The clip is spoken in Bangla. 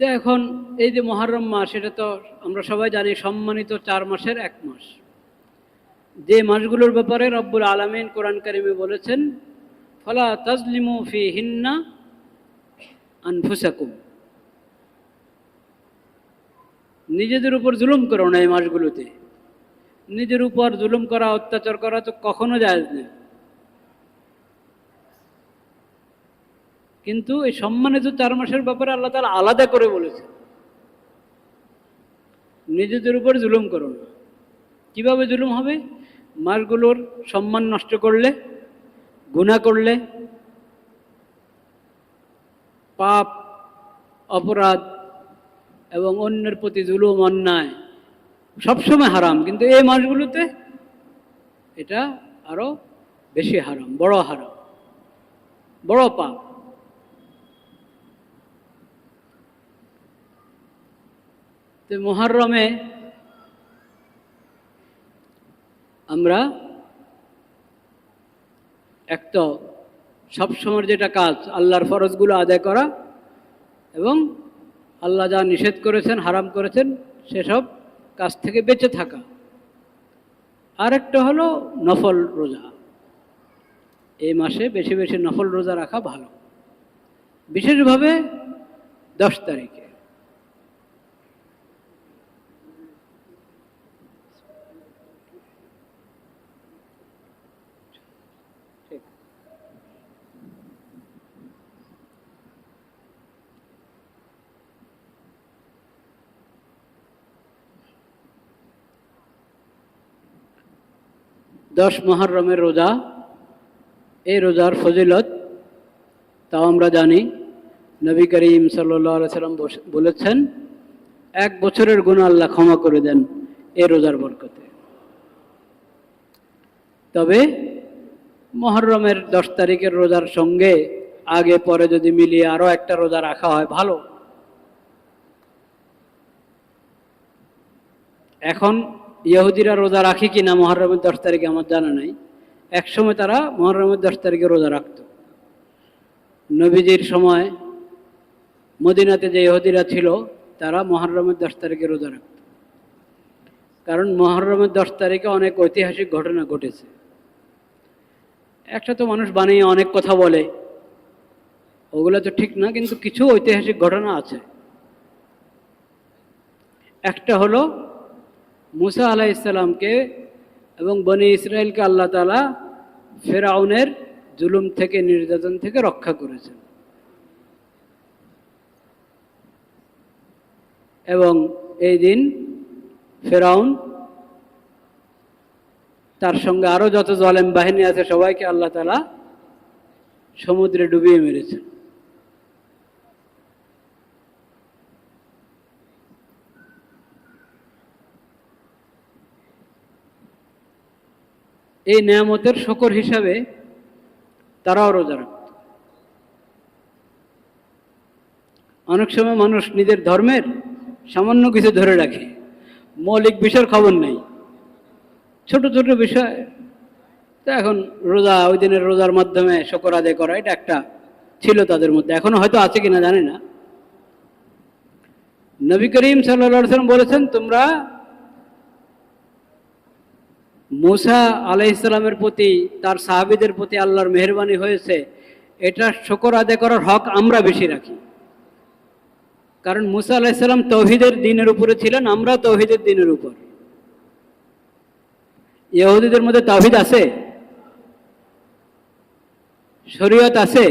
তো এখন এই যে মহরম মাস, এটা তো আমরা সবাই জানি সম্মানিত চার মাসের এক মাস। যে মাসগুলোর ব্যাপারে রব্বুল আলমিন কোরআন কারিমে বলেছেন, ফলা তাজলিমু ফি হিন্না আনফুসাকুম। নিজেদের উপর জুলুম করো না এই মাসগুলোতে। নিজের উপর জুলুম করা, অত্যাচার করা তো কখনো যায় না কিন্তু এই সম্মানিত চার মাসের ব্যাপারে আল্লাহ তালা আলাদা করে বলেছে। নিজেদের উপর জুলুম করো না। কীভাবে জুলুম হবে? মাসগুলোর সম্মান নষ্ট করলে গুণা করলে, পাপ, অপরাধ এবং অন্যের প্রতি জুলুম, অন্যায় সবসময় হারাম। কিন্তু এই মাসগুলোতে এটা আরও বেশি হারাম, বড় হারাম, বড় পাপ। তো মহরমে আমরা এক তো সবসময়ের যেটা কাজ, আল্লাহর ফরজগুলো আদায় করা এবং আল্লাহ যা নিষেধ করেছেন, হারাম করেছেন, সেসব কাজ থেকে বেঁচে থাকা। আরেকটা হলো নফল রোজা। এই মাসে বেশি বেশি নফল রোজা রাখা ভালো। বিশেষভাবে দশ তারিখে। দশ মহরমের রোজা। এই রোজার ফজিলত, তাও আমরা জানি। নবী করিম সাল্লাহ সাল্লাম বলেছেন, এক বছরের গুণ আল্লাহ ক্ষমা করে দেন এ রোজার বরকতে। তবে মহরমের দশ তারিখের রোজার সঙ্গে আগে পরে যদি মিলিয়ে আরও একটা রোজা রাখা হয়, ভালো। এখন ইহুদিরা রোজা রাখে কি না মহরমের দশ তারিখে আমার জানা নাই। একসময় তারা মহরমের দশ তারিখে রোজা রাখত। নবীজির সময় মদিনাতে যে ইহুদিরা ছিল, তারা মহরমের দশ তারিখে রোজা রাখত। কারণ মহরমের দশ তারিখে অনেক ঐতিহাসিক ঘটনা ঘটেছে। একটা তো মানুষ বানিয়ে অনেক কথা বলে, ওগুলো তো ঠিক না, কিন্তু কিছু ঐতিহাসিক ঘটনা আছে। একটা হলো মুসা আলাহ ইসলামকে এবং বনি ইসরায়েলকে আল্লাহ তালা ফেরাউনের জুলুম থেকে, নির্যাতন থেকে রক্ষা করেছেন। এবং এই দিন ফেরাউন তার সঙ্গে আরও যত জলেম বাহিনী আছে, সবাইকে আল্লাহ তালা সমুদ্রে ডুবিয়ে মেরেছেন। এই নিয়ামতের শকর হিসাবে তারাও রোজা রাখত। অনেক সময় মানুষ নিজের ধর্মের সামান্য কিছু ধরে রাখে। মৌলিক বিষয়ের খবর নেই। ছোট ছোট বিষয়। তো এখন রোজা, ওই দিনের রোজার মাধ্যমে শকর আদায় করা, এটা একটা ছিল তাদের মধ্যে। এখনও হয়তো আছে কিনা জানি না। নবী করিম সাল্লা সাল্লাম বলেছেন, তোমরা মুসা আলাই ইসলামের প্রতি, তার সাহাবিদের প্রতি আল্লাহর মেহরবানি হয়েছে, এটা শকর আদায় করার হক আমরা বেশি রাখি। কারণ মুসা আলাহিসাল্লাম তৌহিদের দিনের উপরে ছিলেন, আমরা তৌহিদের দিনের উপর। ইহুদিদের মধ্যে তৌহিদ আছে, শরীয়ত আছে